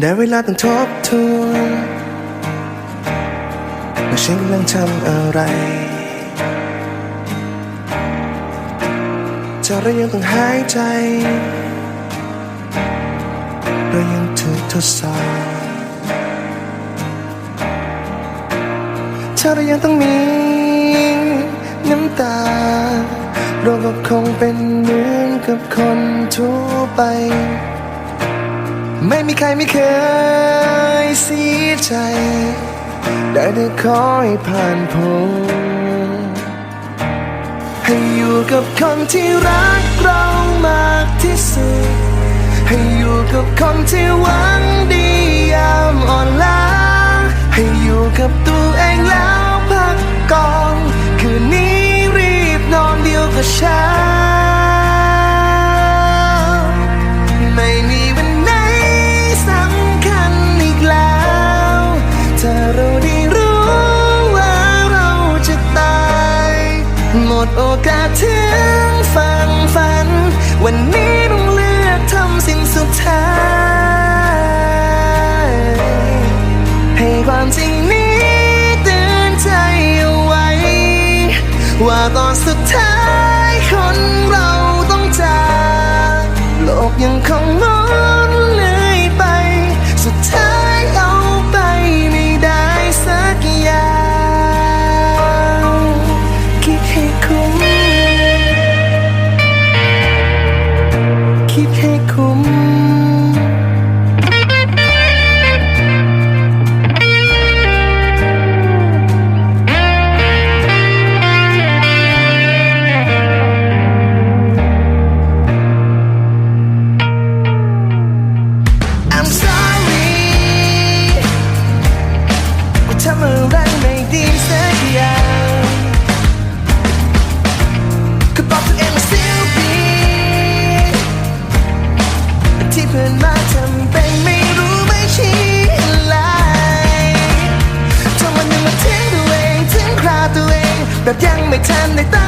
ได้เวลาต้องทบทวนว่าฉันกำลังทำอะไรจะเรายังต้องหายใจ เรายังถูกทดสอบเธอเรายังต้องมีน้ำตา เราก็คงเป็นเหมือนกับคนทั่วไป ไม่มีใครไม่เคยเสียใจ ได้แต่ขอให้ผ่านพ้นให้อยู่กับคนที่รักเรามากที่สุด ให้อยู่กับคนที่หวังดี ดโอกาสถึงฝันฝัน วันนี้ต้องเลือกทำสิ่งสุดท้าย ให้ความจริงนี้เตือนใจเอาไว้ ว่าตอนสุดท้ายคนเราต้องจาก โลกยังคง time they thought